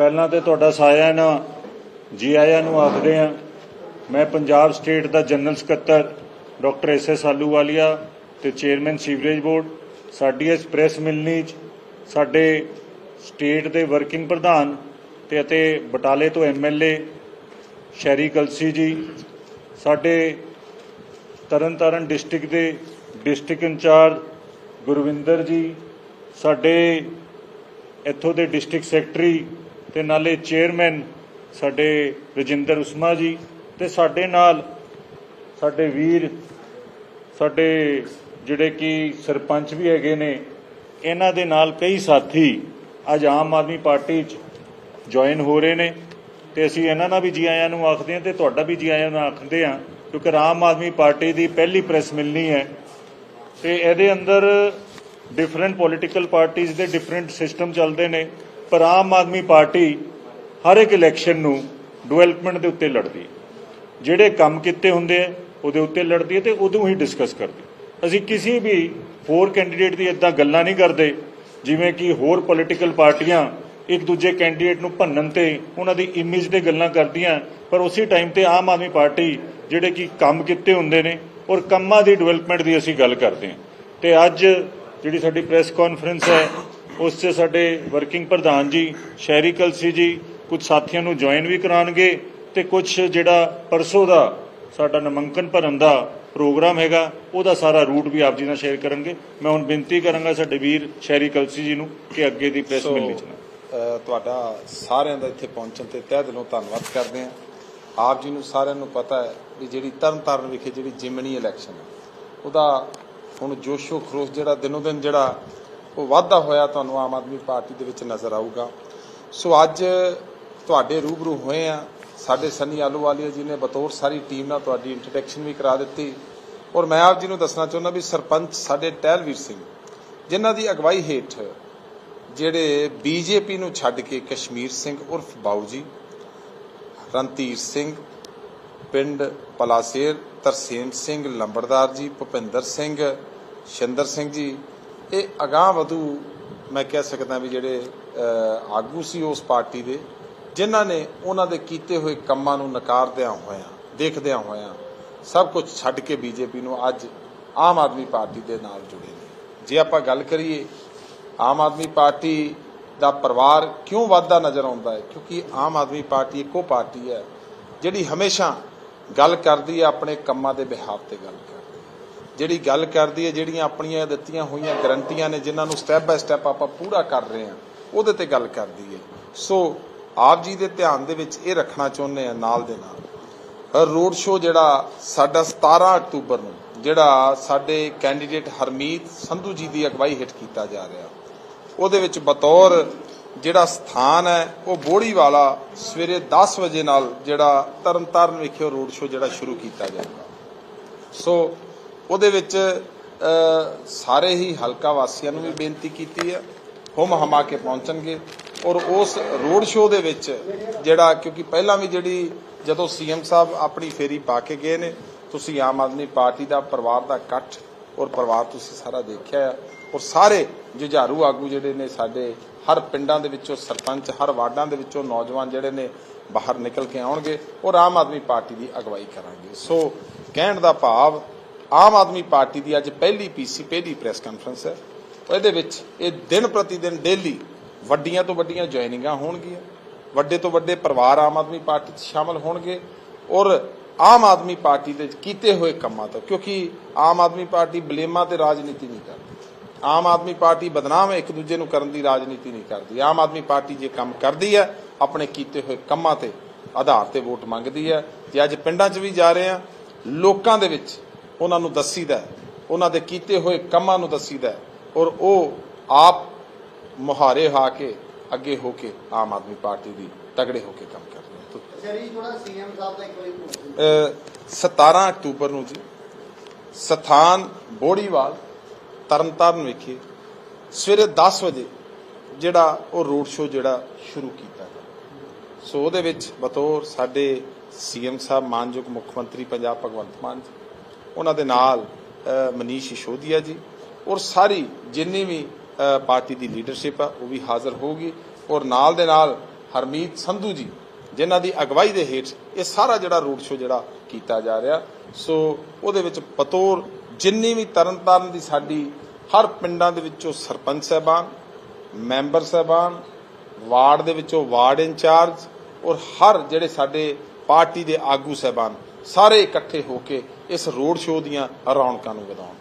ਪਹਿਲਾਂ ਤੇ ਤੁਹਾਡਾ ਸਾਰਿਆਂ ਨੂੰ ਜੀ ਆਇਆਂ ਨੂੰ ਆਖਦੇ ਆ ਮੈਂ ਪੰਜਾਬ ਸਟੇਟ ਦਾ ਜਨਰਲ ਸਕੱਤਰ, ਡਾਕਟਰ ਐਸ ਐਸ ਆਲੂਵਾਲੀਆ ਤੇ ਚੇਅਰਮੈਨ ਸੀਵਰੇਜ ਬੋਰਡ, ਸਾਡੀ ਇਸ ਪ੍ਰੈਸ ਮਿਲਣੀ 'ਚ ਸਾਡੇ ਸਟੇਟ ਦੇ ਵਰਕਿੰਗ ਪ੍ਰਧਾਨ ਤੇ ਅਤੇ ਬਟਾਲੇ ਤੋਂ ਐਮਐਲਏ ਸ਼ੈਰੀ ਕਲਸੀ ਜੀ, ਸਾਡੇ ਤਰਨਤਾਰਨ ਡਿਸਟ੍ਰਿਕਟ ਦੇ ਡਿਸਟ੍ਰਿਕਟ ਇੰਚਾਰਜ ਗੁਰਵਿੰਦਰ ਜੀ, ਸਾਡੇ ਇੱਥੋਂ ਦੇ ਡਿਸਟ੍ਰਿਕਟ ਸੈਕਟਰੀ ਤੇ ਨਾਲੇ ਚੇਅਰਮੈਨ ਸਾਡੇ ਰਜਿੰਦਰ ਉਸਮਾ ਜੀ ਤੇ ਸਾਡੇ ਨਾਲ ਸਾਡੇ ਵੀਰ, ਸਾਡੇ ਜਿਹੜੇ ਕਿ ਸਰਪੰਚ ਵੀ ਹੈਗੇ ਨੇ, ਇਹਨਾਂ ਦੇ ਨਾਲ ਕਈ ਸਾਥੀ ਅੱਜ ਆਮ ਆਦਮੀ ਪਾਰਟੀ 'ਚ ਜੁਆਇਨ ਹੋ ਰਹੇ ਨੇ ਤੇ ਅਸੀਂ ਇਹਨਾਂ ਨਾਲ ਵੀ ਜੀ ਆਇਆਂ ਨੂੰ ਆਖਦੇ ਹਾਂ ਤੇ ਤੁਹਾਡਾ ਵੀ ਜੀ ਆਇਆਂ ਨੂੰ ਆਖਦੇ ਹਾਂ ਕਿਉਂਕਿ ਆਮ ਆਦਮੀ ਪਾਰਟੀ ਦੀ ਪਹਿਲੀ ਪ੍ਰੈਸ ਮਿਲਣੀ ਹੈ ਤੇ ਇਹਦੇ ਅੰਦਰ ਡਿਫਰੈਂਟ ਪੋਲੀਟੀਕਲ ਪਾਰਟੀਆਂ ਦੇ ਡਿਫਰੈਂਟ ਸਿਸਟਮ ਚੱਲਦੇ ਨੇ। ਪਰ ਆਮ ਆਦਮੀ ਪਾਰਟੀ ਹਰ ਇੱਕ ਇਲੈਕਸ਼ਨ ਨੂੰ ਡਿਵੈਲਪਮੈਂਟ ਦੇ ਉੱਤੇ ਲੜਦੀ ਹੈ। ਜਿਹੜੇ ਕੰਮ ਕੀਤੇ ਹੁੰਦੇ ਆ, ਉਹਦੇ ਉੱਤੇ ਲੜਦੀ ਹੈ ਤੇ ਉਦੋਂ ਹੀ ਡਿਸਕਸ ਕਰਦੀ ਅਸੀਂ ਕਿਸੇ ਵੀ ਹੋਰ ਕੈਂਡੀਡੇਟ ਦੀ ਇਦਾਂ ਗੱਲਾਂ ਨਹੀਂ ਕਰਦੇ, ਜਿਵੇਂ ਕਿ ਹੋਰ ਪੋਲੀਟੀਕਲ ਪਾਰਟੀਆਂ ਇੱਕ ਦੂਜੇ ਕੈਂਡੀਡੇਟ ਨੂੰ ਭੰਨਣ ਤੇ ਉਹਨਾਂ ਦੀ ਇਮੇਜ ਤੇ ਗੱਲਾਂ ਕਰਦੀਆਂ, ਪਰ ਉਸੇ ਟਾਈਮ ਤੇ ਆਮ ਆਦਮੀ ਪਾਰਟੀ ਜਿਹੜੇ ਕਿ ਕੰਮ ਕੀਤੇ ਹੁੰਦੇ ਨੇ ਔਰ ਕੰਮਾਂ ਦੀ ਡਿਵੈਲਪਮੈਂਟ ਦੀ ਅਸੀਂ ਗੱਲ ਕਰਦੇ ਹਾਂ। ਤੇ ਅੱਜ ਜਿਹੜੀ ਸਾਡੀ ਪ੍ਰੈਸ ਕਾਨਫਰੰਸ ਹੈ ਉਸ 'ਚ ਸਾਡੇ ਵਰਕਿੰਗ ਪ੍ਰਧਾਨ ਜੀ ਸ਼ਹਿਰੀ ਕਲਸੀ ਜੀ ਕੁਝ ਸਾਥੀਆਂ ਨੂੰ ਜੁਆਇਨ ਵੀ ਕਰਾਣਗੇ ਤੇ ਕੁਝ ਜਿਹੜਾ ਪਰਸੋਂ ਦਾ ਸਾਡਾ ਨਾਮਾਂਕਨ ਭਰਨ ਦਾ ਪ੍ਰੋਗਰਾਮ ਹੈਗਾ ਉਹਦਾ ਸਾਰਾ ਰੂਟ ਵੀ ਆਪ ਜੀ ਨਾਲ ਸ਼ੇਅਰ ਕਰਾਂਗੇ। ਮੈਂ ਹੁਣ ਬੇਨਤੀ ਕਰਾਂਗਾ ਸਾਡੇ ਵੀਰ ਸ਼ਹਿਰੀ ਕਲਸੀ ਜੀ ਨੂੰ ਕਿ ਅੱਗੇ ਦੀ ਪ੍ਰੈਸ ਸੋ, ਮਿਲਣੀ ਚ ਅ, ਤੁਹਾਡਾ ਸਾਰਿਆਂ ਦਾ ਇੱਥੇ ਪਹੁੰਚਣ ਤੇ ਤਹਿ ਦਿਲੋਂ ਧੰਨਵਾਦ ਕਰਦੇ ਹਾਂ। ਆਪ ਜੀ ਨੂੰ ਸਾਰਿਆਂ ਨੂੰ ਪਤਾ ਹੈ ਵੀ ਜਿਹੜੀ ਤਰਨਤਾਰਨ ਵਿਖੇ ਜਿਹੜੀ ਜਿਮਣੀ ਇਲੈਕਸ਼ਨ ਹੈ ਉਹਦਾ ਹੁਣ ਜੋਸ਼ੋ ਖਰੋਸ਼ ਜਿਹੜਾ ਦਿਨੋਂ ਦਿਨ ਜਿਹੜਾ ਉਹ ਵਾਧਾ ਹੋਇਆ ਤੁਹਾਨੂੰ ਆਮ ਆਦਮੀ ਪਾਰਟੀ ਦੇ ਵਿੱਚ ਨਜ਼ਰ ਆਊਗਾ। ਸੋ ਅੱਜ ਤੁਹਾਡੇ ਰੂਬਰੂ ਹੋਏ ਆ। ਸਾਡੇ ਸਨੀ ਆਲੂਵਾਲੀਆ ਜੀ ਨੇ ਬਤੌਰ ਸਾਰੀ ਟੀਮ ਨਾਲ ਤੁਹਾਡੀ ਇੰਟਰੋਡਕਸ਼ਨ ਵੀ ਕਰਾ ਦਿੱਤੀ। ਔਰ ਮੈਂ ਆਪ ਜੀ ਨੂੰ ਦੱਸਣਾ ਚਾਹੁੰਦਾ ਵੀ ਸਰਪੰਚ ਸਾਡੇ ਟਹਿਲਵੀਰ ਸਿੰਘ, ਜਿਨ੍ਹਾਂ ਦੀ ਅਗਵਾਈ ਹੇਠ ਜਿਹੜੇ ਬੀਜੇਪੀ ਨੂੰ ਛੱਡ ਕੇ ਕਸ਼ਮੀਰ ਸਿੰਘ ਉਰਫ ਬਾਊ ਜੀ ਰਣਧੀਰ ਸਿੰਘ, ਪਿੰਡ ਪਲਾਸੇਰ, ਤਰਸੇਮ ਸਿੰਘ, ਲੰਬੜਦਾਰ ਜੀ, ਭੁਪਿੰਦਰ ਸਿੰਘ, ਸ਼ਿੰਦਰ ਸਿੰਘ ਜੀ ਇਹ ਅਗਾਹ ਵਧੂ ਮੈਂ ਕਹਿ ਸਕਦਾ ਵੀ ਜਿਹੜੇ ਆਗੂ ਸੀ ਉਸ ਪਾਰਟੀ ਦੇ, ਜਿਨ੍ਹਾਂ ਨੇ ਉਹਨਾਂ ਦੇ ਕੀਤੇ ਹੋਏ ਕੰਮਾਂ ਨੂੰ ਨਕਾਰਦਿਆਂ ਹੋਇਆਂ, ਦੇਖਦਿਆਂ ਹੋਇਆਂ ਸਭ ਕੁਝ ਛੱਡ ਕੇ ਬੀਜੇਪੀ ਨੂੰ ਅੱਜ ਆਮ ਆਦਮੀ ਪਾਰਟੀ ਦੇ ਨਾਲ ਜੁੜੇ ਨੇ। ਜੇ ਆਪਾਂ ਗੱਲ ਕਰੀਏ, ਆਮ ਆਦਮੀ ਪਾਰਟੀ ਦਾ ਪਰਿਵਾਰ ਕਿਉਂ ਵੱਧਦਾ ਨਜ਼ਰ ਆਉਂਦਾ ਹੈ? ਕਿਉਂਕਿ ਆਮ ਆਦਮੀ ਪਾਰਟੀ ਇੱਕੋ ਪਾਰਟੀ ਹੈ, ਜਿਹੜੀ ਹਮੇਸ਼ਾ ਗੱਲ ਕਰਦੀ ਹੈ ਆਪਣੇ ਕੰਮਾਂ ਦੇ ਬਿਹਾਫ ਤੇ ਗੱਲ ਕਰਦੀ ਜਿਹੜੀ ਗੱਲ ਕਰਦੀ ਹੈ, ਜਿਹੜੀਆਂ ਆਪਣੀਆਂ ਦਿੱਤੀਆਂ ਹੋਈਆਂ ਗਰੰਟੀਆਂ ਨੇ, ਜਿਨ੍ਹਾਂ ਨੂੰ ਸਟੈਪ ਬਾਏ ਸਟੈਪ ਆਪਾਂ ਪੂਰਾ ਕਰ ਰਹੇ ਹਾਂ, ਉਹਦੇ ਤੇ ਗੱਲ ਕਰਦੀ ਹੈ। ਸੋ ਆਪ ਜੀ ਦੇ ਧਿਆਨ ਦੇ ਵਿੱਚ ਇਹ ਰੱਖਣਾ ਚਾਹੁੰਦੇ ਆ ਨਾਲ ਦੇ ਨਾਲ। ਰੋਡ ਸ਼ੋ ਜਿਹੜਾ ਸਾਡਾ 17 ਅਕਤੂਬਰ ਨੂੰ, ਜਿਹੜਾ ਸਾਡੇ ਕੈਂਡੀਡੇਟ ਹਰਮੀਤ ਸੰਧੂ ਜੀ ਦੀ ਅਗਵਾਈ ਹੇਠ ਕੀਤਾ ਜਾ ਰਿਹਾ। ਉਹਦੇ ਵਿੱਚ ਬਤੌਰ ਜਿਹੜਾ ਸਥਾਨ ਹੈ, ਉਹ ਬੋੜੀ ਵਾਲਾ ਸਵੇਰੇ 10 ਵਜੇ ਨਾਲ ਜਿਹੜਾ ਤਰਨਤਾਰਨ ਵਿਖੇ ਰੋਡ ਸ਼ੋ ਜਿਹੜਾ ਸ਼ੁਰੂ ਕੀਤਾ ਜਾਏਗਾ। ਸੋ ਉਹਦੇ ਵਿੱਚ ਸਾਰੇ ਹੀ ਹਲਕਾ ਵਾਸੀਆਂ ਨੂੰ ਵੀ ਬੇਨਤੀ ਕੀਤੀ ਹੈ ਹੁਮ ਹਮਾ ਕੇ ਪਹੁੰਚਣਗੇ। ਔਰ ਉਸ ਰੋਡ ਸ਼ੋਅ ਦੇ ਵਿੱਚ ਜਿਹੜਾ, ਕਿਉਂਕਿ ਪਹਿਲਾਂ ਵੀ ਜਿਹੜੀ ਜਦੋਂ ਸੀਐਮ ਸਾਹਿਬ ਆਪਣੀ ਫੇਰੀ ਪਾ ਕੇ ਗਏ ਨੇ, ਤੁਸੀਂ ਆਮ ਆਦਮੀ ਪਾਰਟੀ ਦਾ, ਪਰਿਵਾਰ ਦਾ ਇਕੱਠ ਔਰ ਪਰਿਵਾਰ ਤੁਸੀਂ ਸਾਰਾ ਦੇਖਿਆ ਆ। ਔਰ ਸਾਰੇ ਜੁਝਾਰੂ ਆਗੂ ਜਿਹੜੇ ਨੇ ਸਾਡੇ, ਹਰ ਪਿੰਡਾਂ ਦੇ ਵਿੱਚੋਂ ਸਰਪੰਚ, ਹਰ ਵਾਰਡਾਂ ਦੇ ਵਿੱਚੋਂ ਨੌਜਵਾਨ ਜਿਹੜੇ ਨੇ ਬਾਹਰ ਨਿਕਲ ਕੇ ਆਉਣਗੇ ਔਰ ਆਮ ਆਦਮੀ ਪਾਰਟੀ ਦੀ ਅਗਵਾਈ ਕਰਾਂਗੇ। ਸੋ ਕਹਿਣ ਦਾ ਭਾਵ ਆਮ ਆਦਮੀ ਪਾਰਟੀ ਦੀ ਅੱਜ ਪਹਿਲੀ ਪੀਸੀ ਪਹਿਲੀ ਪ੍ਰੈਸ ਕਾਨਫਰੰਸ ਹੈ। ਇਹਦੇ ਵਿੱਚ ਇਹ ਦਿਨ ਪ੍ਰਤੀ ਦਿਨ ਡੇਲੀ ਵੱਡੀਆਂ ਤੋਂ ਵੱਡੀਆਂ ਜੁਆਇਨਿੰਗਾਂ ਹੋਣਗੀਆਂ। ਵੱਡੇ ਤੋਂ ਵੱਡੇ ਪਰਿਵਾਰ ਆਮ ਆਦਮੀ ਪਾਰਟੀ 'ਚ ਸ਼ਾਮਲ ਹੋਣਗੇ ਔਰ ਆਮ ਆਦਮੀ ਪਾਰਟੀ ਦੇ ਕੀਤੇ ਹੋਏ ਕੰਮਾਂ ਤੋਂ, ਕਿਉਂਕਿ ਆਮ ਆਦਮੀ ਪਾਰਟੀ ਬਲੇਮਾਂ ਤੇ ਰਾਜਨੀਤੀ ਨਹੀਂ ਕਰਦੀ। ਆਮ ਆਦਮੀ ਪਾਰਟੀ ਬਦਨਾਮ ਇੱਕ ਦੂਜੇ ਨੂੰ ਕਰਨ ਦੀ ਰਾਜਨੀਤੀ ਨਹੀਂ ਕਰਦੀ। ਆਮ ਆਦਮੀ ਪਾਰਟੀ ਜੇ ਕੰਮ ਕਰਦੀ ਹੈ, ਆਪਣੇ ਕੀਤੇ ਹੋਏ ਕੰਮਾਂ ਤੇ ਆਧਾਰ ਤੇ ਵੋਟ ਮੰਗਦੀ ਹੈ। ਜੇ ਅੱਜ ਪਿੰਡਾਂ 'ਚ ਵੀ ਜਾ ਰਹੇ ਆ ਲੋਕਾਂ ਦੇ ਵਿੱਚ ਉਹਨਾਂ ਨੂੰ ਦੱਸੀਦਾ ਉਹਨਾਂ ਦੇ ਕੀਤੇ ਹੋਏ ਕੰਮਾਂ ਨੂੰ ਦੱਸੀਦਾ ਔਰ ਉਹ ਆਪ ਮੁਹਾਰੇ ਹਾ ਕੇ ਅੱਗੇ ਹੋ ਕੇ ਆਮ ਆਦਮੀ ਪਾਰਟੀ ਦੀ ਤਗੜੇ ਹੋ ਕੇ ਕੰਮ ਕਰਦੇ ਸ਼ਰੀ ਥੋੜਾ ਸੀਐਮ ਸਾਹਿਬ ਦਾ ਇੱਕ ਵਾਰੀ ਭਰੋਸਾ ਅ, 17 ਅਕਤੂਬਰ ਨੂੰ ਜੀ ਸਥਾਨ ਬੋੜੀਵਾਲ ਤਰਨਤਾਰਨ ਵਿਖੇ ਸਵੇਰੇ 10 ਵਜੇ ਜਿਹੜਾ ਉਹ ਰੋਡ ਸ਼ੋਅ ਜਿਹੜਾ ਸ਼ੁਰੂ ਕੀਤਾ ਗਿਆ। ਸੋ ਉਹਦੇ ਵਿੱਚ ਬਤੌਰ ਸਾਡੇ ਸੀਐਮ ਸਾਹਿਬ ਮਾਨਯੋਗ ਮੁੱਖ ਮੰਤਰੀ ਪੰਜਾਬ ਭਗਵੰਤ ਮਾਨ ਜੀ ਉਹਨਾਂ ਦੇ ਨਾਲ ਮਨੀਸ਼ ਸਿਸੋਦੀਆ ਜੀ ਔਰ ਸਾਰੀ ਜਿੰਨੀ ਵੀ ਪਾਰਟੀ ਦੀ ਲੀਡਰਸ਼ਿਪ ਆ, ਉਹ ਵੀ ਹਾਜ਼ਰ ਹੋਊਗੀ ਔਰ ਨਾਲ ਦੇ ਨਾਲ ਹਰਮੀਤ ਸੰਧੂ ਜੀ, ਜਿਨ੍ਹਾਂ ਦੀ ਅਗਵਾਈ ਦੇ ਹੇਠ ਇਹ ਸਾਰਾ ਜਿਹੜਾ ਰੋਡ ਸ਼ੋ ਜਿਹੜਾ ਕੀਤਾ ਜਾ ਰਿਹਾ, ਸੋ ਉਹਦੇ ਵਿੱਚ ਪਤੋਰ ਜਿੰਨੀ ਵੀ ਤਰਨਤਾਰਨ ਦੀ ਸਾਡੀ ਹਰ ਪਿੰਡਾਂ ਦੇ ਵਿੱਚੋਂ ਸਰਪੰਚ ਸਾਹਿਬਾਨ, ਮੈਂਬਰ ਸਾਹਿਬਾਨ, ਵਾਰਡ ਦੇ ਵਿੱਚੋਂ ਵਾਰਡ ਇੰਚਾਰਜ ਔਰ ਹਰ ਜਿਹੜੇ ਸਾਡੇ ਪਾਰਟੀ ਦੇ ਆਗੂ ਸਾਹਿਬਾਨ ਸਾਰੇ ਇਕੱਠੇ ਹੋ ਕੇ ਇਸ ਰੋਡ ਸ਼ੋਅ ਦੀਆਂ ਰੌਣਕਾਂ ਨੂੰ ਵਧਾਉਣਗੇ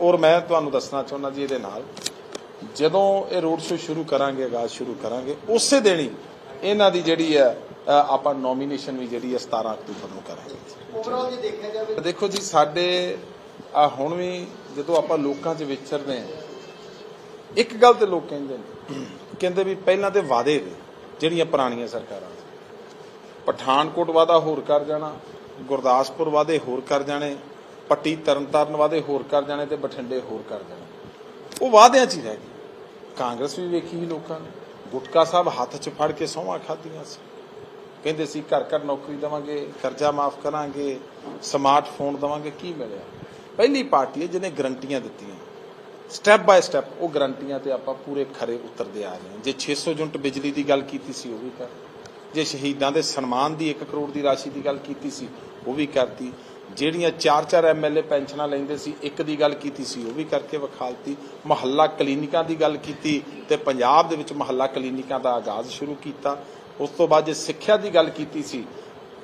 ਔਰ ਮੈਂ ਤੁਹਾਨੂੰ ਦੱਸਣਾ ਚਾਹੁੰਦਾ ਜੀ ਇਹਦੇ ਨਾਲ ਜਦੋਂ ਇਹ ਰੋਡ ਸ਼ੋਅ ਸ਼ੁਰੂ ਕਰਾਂਗੇ ਆਗਾਜ਼ ਸ਼ੁਰੂ ਕਰਾਂਗੇ ਉਸੇ ਦਿਨ ਹੀ ਇਹਨਾਂ ਦੀ ਜਿਹੜੀ ਹੈ ਆਪਾਂ ਨੋਮੀਨੇਸ਼ਨ ਵੀ ਜਿਹੜੀ ਹੈ 17 ਅਕਤੂਬਰ ਨੂੰ ਕਰਾਂਗੇ ਓਵਰਆਲ ਜੇ ਦੇਖਿਆ ਜਾਵੇ ਦੇਖੋ ਜੀ ਸਾਡੇ ਆ ਹੁਣ ਵੀ ਜਦੋਂ ਆਪਾਂ ਲੋਕਾਂ 'ਚ ਵਿਚਰਦੇ ਆ ਇੱਕ ਗੱਲ ਤੇ ਲੋਕ ਕਹਿੰਦੇ ਨੇ ਕਹਿੰਦੇ ਵੀ ਪਹਿਲਾਂ ਤੇ ਵਾਅਦੇ ਨੇ ਜਿਹੜੀਆਂ ਪੁਰਾਣੀਆਂ ਸਰਕਾਰਾਂ ਦੇ ਪਠਾਨਕੋਟ ਵਾਦਾ ਹੋਰ ਕਰ ਜਾਣਾ, ਗੁਰਦਾਸਪੁਰ ਵਾਦੇ ਹੋਰ ਕਰ ਜਾਣੇ, ਪੱਟੀ ਤਰਨਤਾਰਨ ਵਾਦੇ ਹੋਰ ਕਰ ਜਾਣੇ ਤੇ ਬਠਿੰਡੇ ਹੋਰ ਕਰ ਜਾਣੇ। ਉਹ ਵਾਅਦਿਆਂ 'ਚ ਹੀ ਰਹਿ ਗਏ। ਕਾਂਗਰਸ ਵੀ ਵੇਖੀ ਸੀ ਲੋਕਾਂ ਨੇ। ਗੁਟਕਾ ਸਾਹਿਬ ਹੱਥ 'ਚ ਫੜ ਕੇ ਸਹੁੰਆਂ ਖਾਧੀਆਂ ਸੀ। ਕਹਿੰਦੇ ਸੀ, ਘਰ ਘਰ ਨੌਕਰੀ ਦੇਵਾਂਗੇ, ਕਰਜ਼ਾ ਮਾਫ ਕਰਾਂਗੇ ਸਮਾਰਟਫੋਨ ਦੇਵਾਂਗੇ, ਕੀ ਮਿਲਿਆ? ਪਹਿਲੀ ਪਾਰਟੀ ਹੈ ਜਿਹਨੇ ਗਰੰਟੀਆਂ ਦਿੱਤੀਆਂ। ਸਟੈਪ ਬਾਏ ਸਟੈਪ ਉਹ ਗਰੰਟੀਆਂ ਤੇ ਆਪਾਂ ਪੂਰੇ ਖਰੇ ਉਤਰਦੇ ਆ ਰਹੇ ਹਾਂ। ਜੇ 600 ਯੂਨਿਟ ਬਿਜਲੀ ਦੀ ਗੱਲ ਕੀਤੀ ਸੀ, ਉਹ ਵੀ ਕਰ। ਜੇ ਸ਼ਹੀਦਾਂ ਦੇ ਸਨਮਾਨ ਦੀ 1 ਕਰੋੜ ਦੀ ਰਾਸ਼ੀ ਦੀ ਗੱਲ ਕੀਤੀ ਸੀ, ਉਹ ਵੀ ਕਰਤੀ। ਜਿਹੜੀਆਂ 4-4 ਐਮਐਲਏ ਪੈਨਸ਼ਨਾਂ ਲੈਂਦੇ ਸੀ, ਇੱਕ ਦੀ ਗੱਲ ਕੀਤੀ ਸੀ, ਉਹ ਵੀ ਕਰਕੇ ਵਿਖਾਲਤੀ। ਮੁਹੱਲਾ ਕਲੀਨਿਕਾਂ ਦੀ ਗੱਲ ਕੀਤੀ ਤੇ ਪੰਜਾਬ ਦੇ ਵਿੱਚ ਮੁਹੱਲਾ ਕਲੀਨਿਕਾਂ ਦਾ ਆਗਾਜ਼ ਸ਼ੁਰੂ ਕੀਤਾ। ਉਸ ਤੋਂ ਬਾਅਦ ਜੇ ਸਿੱਖਿਆ ਦੀ ਗੱਲ ਕੀਤੀ ਸੀ,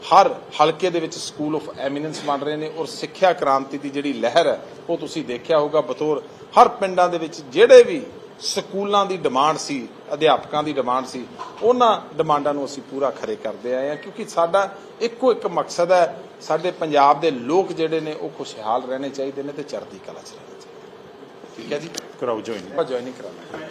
ਹਰ ਹਲਕੇ ਦੇ ਵਿੱਚ ਸਕੂਲ ਆਫ ਐਮੀਨੈਂਸ ਬਣ ਰਹੇ ਨੇ ਔਰ ਸਿੱਖਿਆ ਕ੍ਰਾਂਤੀ ਦੀ ਜਿਹੜੀ ਲਹਿਰ ਹੈ, ਉਹ ਤੁਸੀਂ ਦੇਖਿਆ ਹੋਊਗਾ ਬਤੌਰ ਹਰ ਪਿੰਡਾਂ ਦੇ ਵਿੱਚ ਜਿਹੜੇ ਵੀ ਸਕੂਲਾਂ ਦੀ ਡਿਮਾਂਡ ਸੀ ਅਧਿਆਪਕਾਂ ਦੀ ਡਿਮਾਂਡ ਸੀ ਉਹਨਾਂ ਡਿਮਾਂਡਾਂ ਨੂੰ ਅਸੀਂ ਪੂਰਾ ਖਰੇ ਕਰਦੇ ਆਏ ਹਾਂ ਕਿਉਂਕਿ ਸਾਡਾ ਇੱਕੋ ਇੱਕ ਮਕਸਦ ਹੈ ਸਾਡੇ ਪੰਜਾਬ ਦੇ ਲੋਕ ਜਿਹੜੇ ਨੇ ਉਹ ਖੁਸ਼ਹਾਲ ਰਹਿਣੇ ਚਾਹੀਦੇ ਨੇ ਤੇ ਚੜ੍ਹਦੀ ਕਲਾ ਚ ਰਹਿਣਾ ਚਾਹੀਦਾ ਠੀਕ ਹੈ ਜੀ? ਕਰਾਓ ਜੁਆਇਨ ਆਪਾਂ ਜੁਆਇਨਿੰਗ ਕਰਾਂਗੇ